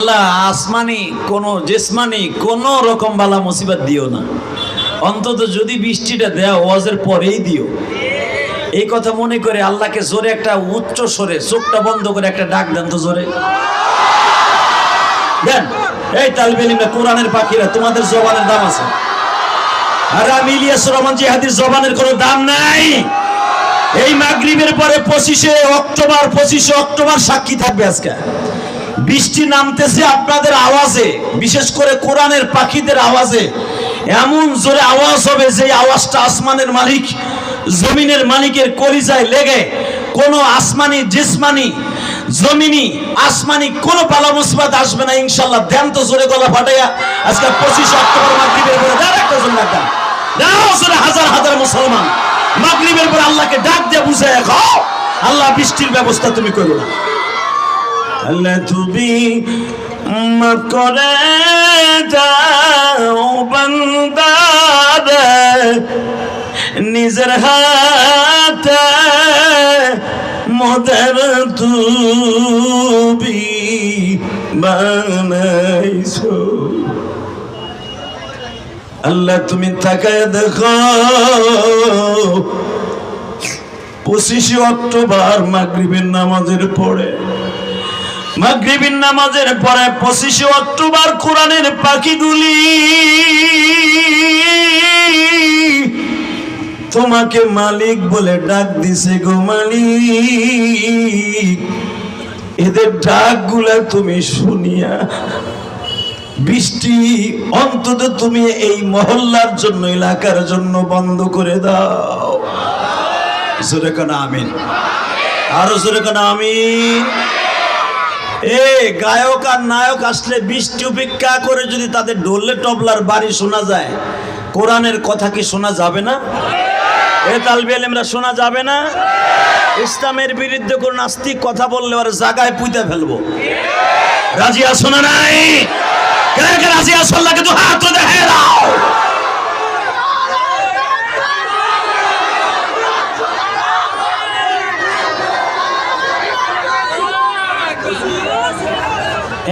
আল্লাহ আসমানি, কোন জেসমানি, কোন রকম বালা মুসিবত দিও না। অন্তত যদি বৃষ্টিটা ওয়াজের পরেই দিও। এই কথা মনে করে আল্লাহকে জোরে একটা উচ্চ সরে চোখটা বন্ধ করে একটা ডাক দেন তো জোরে। দেন, এই কোরআনের পাখিরা, তোমাদের জবানের দাম আছে। আর আমি রহমান জিহাদির জবানের কোনো দাম নাই। এই মাগরিবের পরে পঁচিশে অক্টোবর পঁচিশে অক্টোবর সাক্ষী থাকবে আজকে। বৃষ্টি নামতেছে আপনাদের আওয়াজে, বিশেষ করে কোরআনের পাখিদের আওয়াজে। এমন জোরে আওয়াজ হবে যে আওয়াজটা আসমানের মালিক, জমিনের মালিকের কলিজায় লেগে কোনো আসমানি, জিসমানি, জমিনি, আসমানি কোনো পালা মুসিবত আসবে না, ইনশাল্লাহ। দেন তো জোরে গলা ফাটাইয়া আজকে পঁচিশে অক্টোবর মাগরিবের পরে একটা জোরে হাজার হাজার মুসলমান। মাগরিবের পরে আল্লাহকে ডাক দিয়ে বুঝে খাও। আল্লাহ বৃষ্টির ব্যবস্থা তুমি করো না। আল্লাহ তুমি মাফ করে দাও বান্দারে। নিজের হাতে মোদের তুমি বানাইছো। আল্লাহ তুমি তাকায় দেখো। পঁচিশে অক্টোবর মাগরিবের নামাজের পরে মাগরিবের নামাজের পরে পঁচিশে অক্টোবর কোরআনের পাখিগুলি, তোমাকে মালিক বলে ডাক দিছে গো মালিক। এদের ডাকগুলা তুমি শুনিয়া, বৃষ্টি অন্তত তুমি এই মহল্লার জন্য, এলাকার জন্য বন্ধ করে দাও। জোরে আমিন। আরও জোরে কেন আমিন। এ গায়ক আর নায়ক আসলে বৃষ্টি উপেক্ষা করে যদি তাদের ডোলে টবলার বাড়ি শোনা যায়, কোরআনের কথা কি শোনা যাবে না? এ তালবেলেমরা শোনা যাবে না? ইসলামের বিরুদ্ধে কোন নাস্তিক কথা বললে ওর জায়গায় পুঁতে ফেলব। রাজি আসো না নাই? কে কে রাজি আসো আল্লাহকে তো হাত দেখে দাও।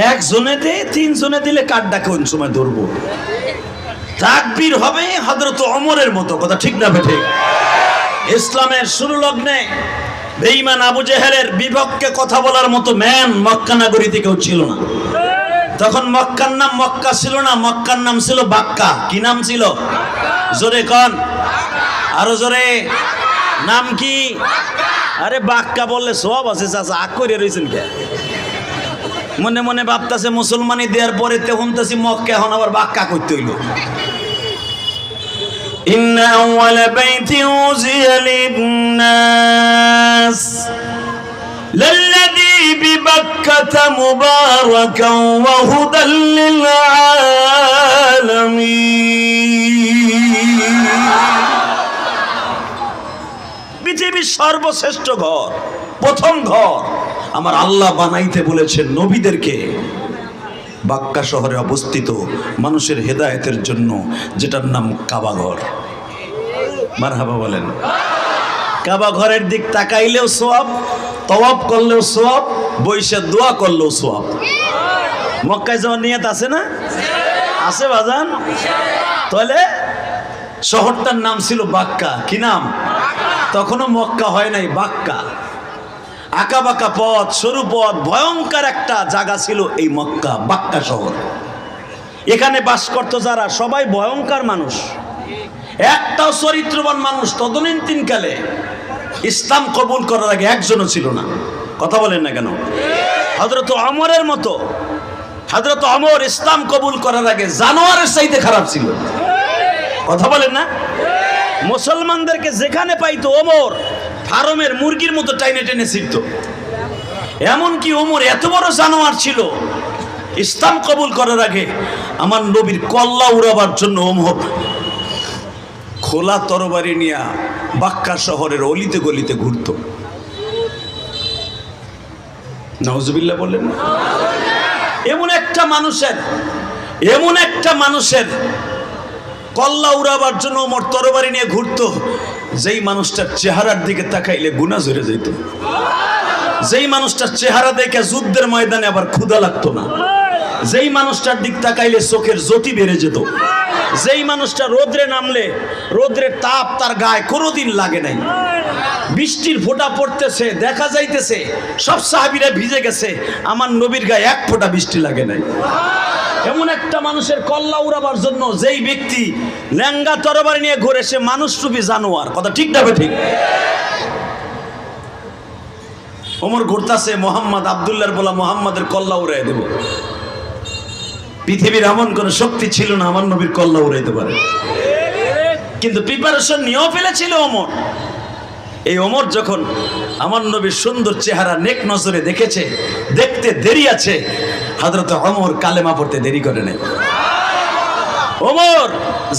একজনে দে, তিনজনে দিলে কাঠটা কোন সময় ধরবো? তাকবীর হবে হযরত ওমরের মতো, কথা ঠিক না বেঠে? ইসলামের শুরু লগ্নে বেঈমান আবু জেহেলের বিপক্ষে কথা বলার মতো ম্যান মক্কা নগরীতে কেউ ছিল না। তখন মক্কার নাম মক্কা ছিল না, মক্কার নাম ছিল বাক্কা। কি নাম ছিল? জোরে কন। আরও জোরে। নাম কি? আরে বাক্কা বললে সব আছে চাচা আগ করে রয়েছেন কে? মনে মনে ভাবতাছে মুসলমানি দেওয়ার পরে তখন তাছি মক্কা এখন আবার বাক্কা করতে হইল إن أول بيت أوزي للناس للذي ببكة مباركا وهدى للعالمين পৃথিবীর সর্বশ্রেষ্ঠ ঘর প্রথম ঘর আমার আল্লাহ বানাইতে বলেছেন নবীদেরকে। বাক্কা শহরে অবস্থিত মানুষের হেদায়েতের জন্য, যেটার নাম কাবাঘর। মারহাবা বলেন। কাবা ঘরের দিক তাকাইলেও সোয়াব, তওয়াব করলেও সোয়াব, বৈশা দোয়া করলেও সোয়াব। মক্কায় যাওয়ার নিয়ত আছে না? আছে বাজান? তাহলে শহরটার নাম ছিল বাক্কা। কি নাম? তখনও মক্কা হয় নাই, বাক্কা। আঁকা বাঁকা পথ, সরু পথ, ভয়ঙ্কর একটা জায়গা ছিল এই মক্কা, বাক্কা শহর। এখানে বাস করত যারা, সবাই ভয়ঙ্কর মানুষ। একটাও চরিত্রবান মানুষ তদনীতিন কালে ইসলাম কবুল করার আগে একজনও ছিল না। কথা বলেন না কেন? হজরত অমরের মতো। হজরত অমর ইসলাম কবুল করার আগে জানোয়ারের চাইতে খারাপ ছিল। কথা বলেন না? মুসলমানদেরকে যেখানে পাইতো ওমর ফার্মের মুরগির মতো টাইনে টেনে ছিড়ত। এমনকি ওমর এত বড় জানোয়ার ছিল, ইসলাম কবুল করার আগে আমার নবীর কল্লা উড়াবার জন্য ওমর খোলা তরবারি নিয়ে বাক্কা শহরের অলিতে গলিতে ঘুরত। নওয়াজবিল্লাহ বললেন এমন একটা মানুষের, এমন একটা মানুষের কল্লা উড়াবার জন্য ওমর তরবারি নিয়ে ঘুরতো যেই মানুষটার চেহারার দিকে তাকাইলে গুণা ঝরে যেত যেই মানুষটার চেহারা দেখে যুদ্ধের ময়দানে আবার ক্ষুধা লাগতো না। যেই মানুষটার দিক তাকাইলে চোখের জ্যোতি বেড়ে যেত। যেই মানুষটা রোদ্রে নামলে, রোদ্রের তাপ তার গায়ে কোনোদিন লাগে নাই। বৃষ্টির ফোঁটা পড়তেছে, দেখা যাইতেছে, সব সাহাবিরা ভিজে গেছে। আমার নবীর গায়ে এক ফোঁটা বৃষ্টি লাগে নাই। এমন একটা মানুষের কল্লা উড়াবার জন্য যেই ব্যক্তি ল্যাঙ্গা তরবারি নিয়ে ঘুরে, সে মানুষ রূপী জানোয়ার। কথা ঠিক না ঠিক ওমর ঘুরতাছে, মোহাম্মদ আবদুল্লার বলা মোহাম্মদের কল্লা উড়াই দেব। পৃথিবীর এমন কোন শক্তি ছিল না, আমার নবীর কল্লা উড়াইতে পারে। কিন্তু প্রিপারেশন নিয়েও ফেলেছিল ওমর। এই ওমর যখন আমার নবীর সুন্দর চেহারা নেক নজরে দেখেছে, দেখতে দেরি আছে। হাজরত অমর কালেমা পড়তে দেরি করে নেই। ওমর,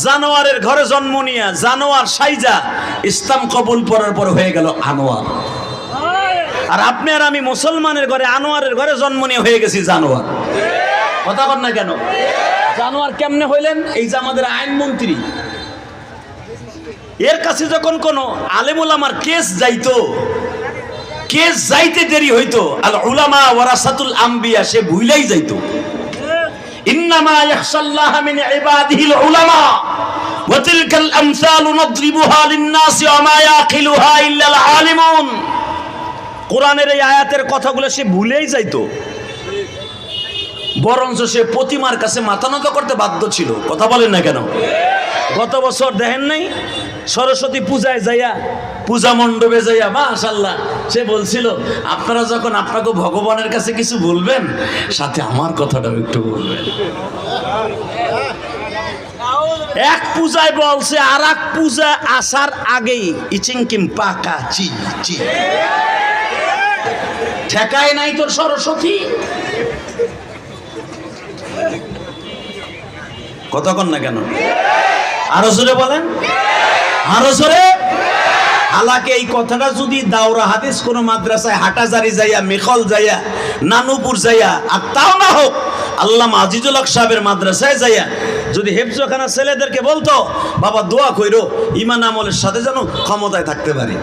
জানোয়ারের ঘরে জন্ম নিয়া, জানোয়ার সাইজা, ইসলাম কবুল পড়ার পর হয়ে গেল আনোয়ার। আর আপনি আর আমি মুসলমানের ঘরে, আনোয়ারের ঘরে জন্ম নিয়ে হয়ে গেছি জানোয়ার। কথা বল না কেন? জানোয়ার কেমনে হইলেন? এই যে আমাদের আইনমন্ত্রী এর কাছে যখন কোন আলেমুল আমার কেস যাইতো কেস যাইতে দেরি হইতো? আল উলামা ওয়ারাসাতুল আম্বিয়া, সে ভুইলাই যাইতো। ইন্নামা ইয়াখশাল্লাহ মিন ইবাদিহিল উলামা, ওয়া তিলকাল আমসালু নাদরিবুহা লিন-নাসি ওয়া মা ইয়াকিলুহা ইল্লাল আলিমুন। কোরআনের এই আয়াতের কথাগুলো সে ভুলেই যাইতো। বরঞ্চ সে প্রতিমার কাছে মাথা নত করতে বাধ্য ছিল। কথা বলেন না কেন? গত বছর দেখেন নাই? সরস্বতী পূজায় যাইয়া, পূজা মণ্ডপে যাইয়া মাশাল্লাহ সে বলছিল, আপনারা যখন আপনাকে ভগবানের কাছে কিছু বলবেন, সাথে আমার কথাটাও একটু বলবেন। এক পূজায় বলছে আর এক পূজা আসার আগেই ইচিং ইচিংকিম পাকা চি চি। ঠেকায় নাই তোর সরস্বতী? কতক্ষণ না কেন? আরও জোরে বলেন। আরও জোরে। হালাকে এই কথাটা যদি দাওরা হাদিস কোন মাদ্রাসায় হাটাজারি যাইয়া, মেখল যাইয়া, নানুপুর যাইয়া, আর তাও না হোক আল্লাহ আজিজুল হক সাহেবের মাদ্রাসায় যাইয়া যদি হেফজখানা ছেলেদেরকে বলতো, বাবা, দোয়া কইরো ইমান আমলের সাথে যেন ক্ষমতায় থাকতে পারি।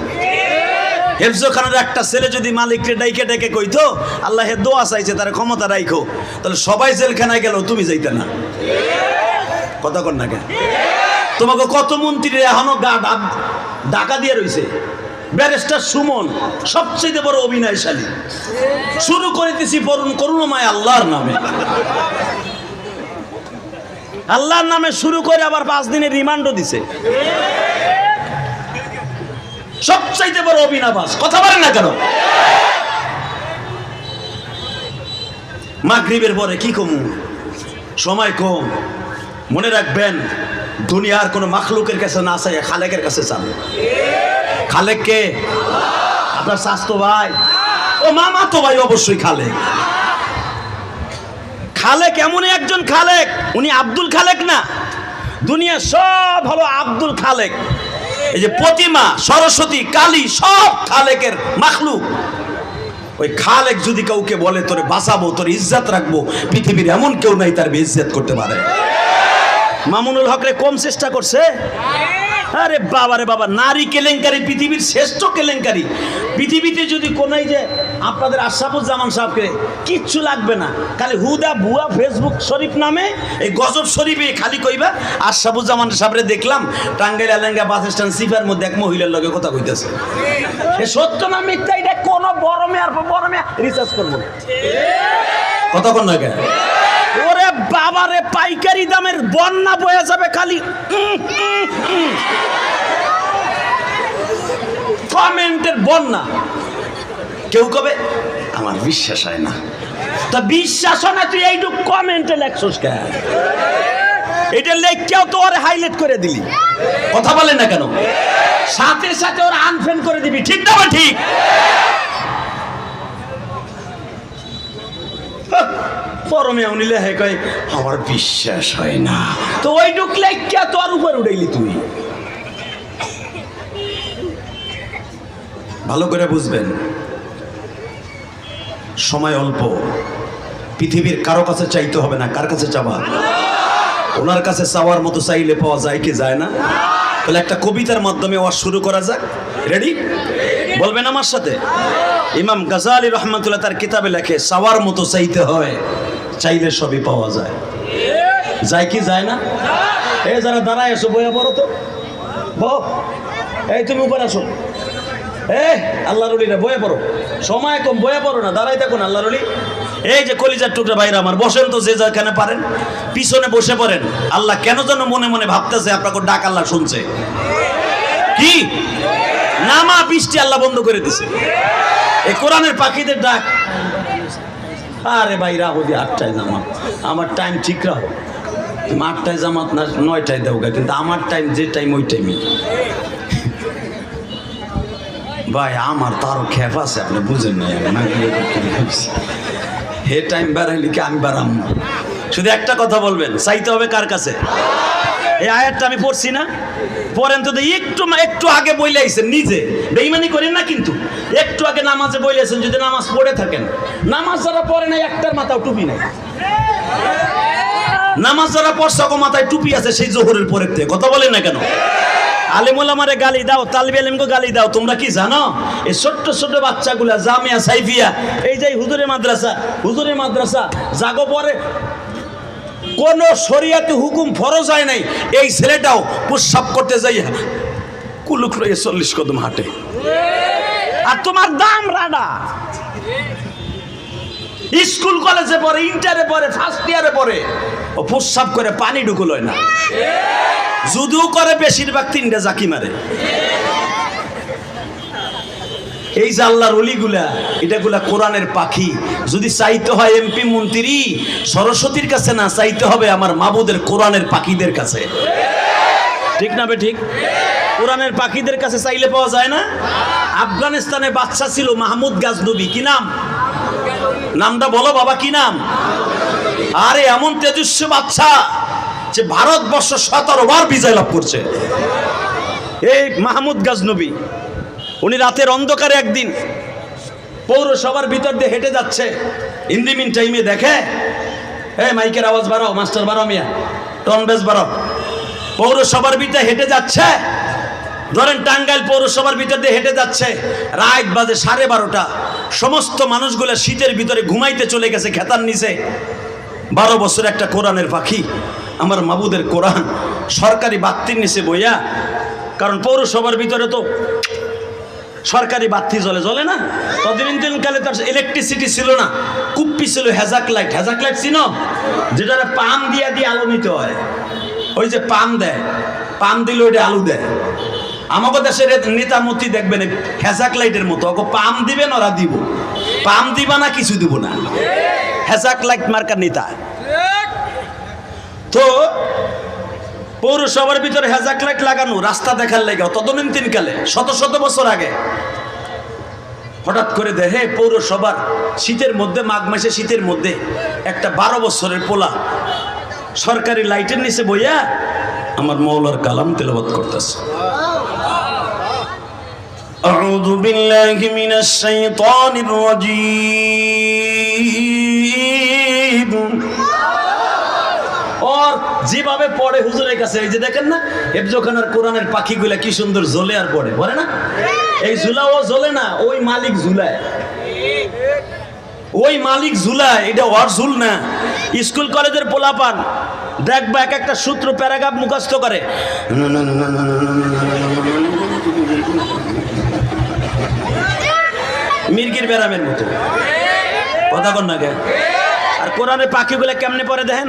হেফজখানার একটা ছেলে যদি মালিককে ডাইকে ডেকে কইতো, আল্লাহ দোয়া চাইছে, তার ক্ষমতা রাইখো। তাহলে সবাই জেলখানায় গেল, তুমি যাইতে না। কথা কর না কেন? তোমাকে কত মন্ত্রী এখনও গা ডাক- দিয়ে রইছে? ব্যারিস্টার সুমন, সবচেয়ে বড় অভিনয়শালী। শুরু করিতেছি পড়ুন করুণাময় আল্লাহর নামে। আল্লাহর নামে শুরু করে আবার পাঁচ দিনের রিমান্ডও দিছে। সবচাইতে বড় অভিনাবাস কথা বলেন না কেন? মাগরিবের পরে কি কমু? সময় কম। মনে রাখবেন দুনিয়ার কোনো মাখলুকের কাছে না চাই খালেকের কাছে চান। খালেক কে? আপনার স্বাস্থ্য ভাই? ও মামা তো ভাই, অবশ্যই খালেক। খালেক এমনই একজন খালেক, উনি আব্দুল খালেক না? দুনিয়া সব হলো আব্দুল খালেক। এই যে প্রতিমা, সরস্বতী, কালী, সব খালেকের মাখলুক। ওই খালেক যদি কাউকে বলে, তোরে বাঁচাবো, তোর ইজ্জাত রাখব, পৃথিবীর এমন কেউ নাই, তার ইজ্জত করতে পারে। মামুনুল হকরে কম চেষ্টা করছে? আরে বাবা রে বাবা নারী কেলেঙ্কারি পৃথিবীর শ্রেষ্ঠ কেলেঙ্কারি। পৃথিবীতে যদি কোনাই যে আপনাদের আশরাফুজ্জামান সাহেবকে কিচ্ছু লাগবে না খালি হুদা ভুয়া ফেসবুক শরীফ নামে এই গজব শরীফে খালি কইবা আশরাফুজ্জামান সাহেবরে দেখলাম টাঙ্গাইল আলেঙ্গা বাস স্ট্যান্ড সিফার মধ্যে এক মহিলার লগে কথা কইতেছে। এ সত্য না মিথ্যা? এটা কোন বড় মেয়ার বড় মেয়া রিসার্চ করব কতক্ষণ ওরে বাবারে পাইকারি দামের বন্যা বয়ে যাবে খালি। কমেন্টের বন্যা। কেউ কবে? আমার বিশ্বাস হয় না। তা বিশ্বাস হয় না, তুই এইটুক কমেন্টে লেখছস কেন? এটা লেখকেও তো ওরে হাইলাইট করে দিলি। কথা বলে না কেন? সাথে সাথে ওরা আনফ্রেন্ড করে দিবি, ঠিক না ঠিক? পরমে উনিলে হে কয়, আমার বিশ্বাস হয় না। তো ওই ঢুকলে কে তো আর উপর উঠাইলি তুই। ভালো করে বুঝবেন, সময় অল্প। পৃথিবীর কারও কাছে চাইতে হবে না, কার কাছে চাবা? ওনার কাছে চাওয়ার মতো চাইলে পাওয়া যায় কি যায় না? তাহলে একটা কবিতার মাধ্যমে ওয়াজ শুরু করা যাক। রেডি বলবেন আমার সাথে? ইমাম গাজালি রহমাতুল্লাহ তার কিতাবে লেখে, চাওয়ার মতো চাইতে হয়। চাইলে সবই পাওয়া যায়। যায় কি যায় না? এ যারা দাঁড়ায় এসো বইয়া পড়ো তো। এই তুমি উপরে আসো। এ আল্লাহ রলিরা বয়ে পড়ো। সময় কম বয়ে পড়ো না দাঁড়াই থাকুন আল্লাহ রলি এই যে কলিজার টুকরা ভাইরা আমার, বসেন তো যে যেখানে পারেন। পিছনে বসে পড়েন। আল্লাহ কেন যেন মনে মনে ভাবতেছে, আপনাকে ডাক আল্লাহ শুনছে। কি? নামা বৃষ্টি আল্লাহ বন্ধ করে দিছে। এই কোরআনের পাখিদের ডাক আরে ভাই রাহুদি আটটায় জামাত। আমার টাইম ঠিক রাখো। তুমি আটটায় জামাত না নয়টায় দেও গা, কিন্তু আমার টাইম যে টাইম ওই টাইমই ভাই আমার তো আরও খেপ আছে আপনি বুঝেন না না হে টাইম বেড়াইলে কি আমি বেড়াম? শুধু একটা কথা বলবেন চাইতে হবে কার কাছে? এই আয়াতটা আমি পড়ছি না? পড়েন তো একটু একটু আগে বইলে আইছেন, নিজে। বেইমানি করেন না কিন্তু। একটু আগে নামাজে বইলে আইছেন, যদি নামাজ পড়ে থাকেন। নামাজ যারা পড়ে নাই, একটার মাথাও টুপি নাই। নামাজ যারা পড়ছে মাথায় টুপি আছে, সেই জোহরের পরের থেকে। কথা বলেন না কেন? আলিমুল আমারে গালি দাও, তালবি আলিমকে গালি দাও, তোমরা কি জানো? এই ছোট্ট ছোট্ট বাচ্চাগুলা, জামিয়া, সাইফিয়া, এই যে হুজুরের মাদ্রাসা হুজুরের মাদ্রাসা, জাগো পরে কোন শরিয়াতে হুকুম ফরজ হয় নাই, এই ছেলেটাও প্রস্রাব করতে যাই কুলুক রয়ে চল্লিশ কদম হাঁটে। আর তোমার দাম রাডা। স্কুল কলেজে পড়ে, ইন্টারে পড়ে ফার্স্ট ইয়ারে পড়ে, ও প্রস্রাব করে পানি ঢুকুল না। যদিও করে বেশিরভাগ তিনটা জাকি মারে। এই যে আল্লাহর অলিগুলা, এটাগুলা কোরআনের পাখি। যদি চাইতে হয় এমপি মন্ত্রী, সরস্বতীর কাছে না, চাইতে হবে আমার মাবুদের কোরআনের পাখিদের কাছে। ঠিক না বে ঠিক? কোরআনের পাখিদের কাছে চাইলে পাওয়া যায় না? আফগানিস্তানে বাচ্চা ছিল মাহমুদ গাজনবী, কি নাম? নামটা বলো বাবা, কি নাম? আরে, এমন তেজস্ব বাচ্চা যে ভারতবর্ষ সতেরো বার বিজয় লাভ করছে। এই মাহমুদ গাজনবী উনি রাতের অন্ধকারে একদিন পৌরসভার ভিতর দিয়ে হেঁটে যাচ্ছে। ইন্দিমিন টাইমে দেখে হ্যাঁ মাইকের আওয়াজ বাড়াও, মাস্টার বাড়াও মিয়া টন বেস বাড়াও। পৌরসভার ভিতরে হেঁটে যাচ্ছে। ধরেন টাঙ্গাইল পৌরসভার ভিতর দিয়ে হেঁটে যাচ্ছে। রাত বাজে সাড়ে বারোটা। সমস্ত মানুষগুলো শীতের ভিতরে ঘুমাইতে চলে গেছে খেতার নিচে। বারো বছর একটা কোরআনের পাখি, আমার মাবুদের কোরআন সরকারি বাত্তির নিচে বইয়া, কারণ পৌরসভার ভিতরে তো সরকারি বাতি জ্বলে জ্বলে না? তদিন কালে তার ইলেকট্রিসিটি ছিল না। কুপ্পি ছিল হেজাক লাইট হেজাক লাইট ছিল যেটা পাম দিয়া দিয়ে আলো নিতে হয়। ওই যে পাম দেয়। পাম দিলে ওইটা আলু দেয়। আমাকে দেশের নেতা মন্ত্রী দেখবেন হেজাক লাইটের মতো। ওকে পাম দিবেন ওরা দিব। পাম দিবা না, কিছু দিব না। হেজাক লাইট মার্কার নেতা। তো পৌরসভার ভিতরে হেজাক লাইট লাগানো রাস্তা দেখার লেগে তদনীতিন কালে শত শত বছর আগে হঠাৎ করে দেখে পৌরসভার শীতের মধ্যে মাঘ মাসে শীতের মধ্যে একটা বারো বছরের পোলা সরকারি লাইটের নিচে বইয়া আমার মৌলার কালাম তেলাবাদ করতেছে أعوذ بالله من الشيطان الرجيم যেভাবে পড়ে হুজুরের কাছে, এই যে দেখেন না হেফজোখানার কোরআনের পাখিগুলা কি সুন্দর জ্বলে আর পড়ে পড়ে না? এই ঝুলা ও জ্বলে না, ওই মালিক ঝুলায়। ওই মালিক ঝুলায়, এটা ওর ঝুল না। স্কুল কলেজের পোলাপান দেখবা এক একটা সূত্র প্যারাগ্রাফ মুখস্থ করে। মির্গির ব্যারামের মতো। কথা কন না আর কোরআনের পাখিগুলো কেমনে পড়ে দেখেন?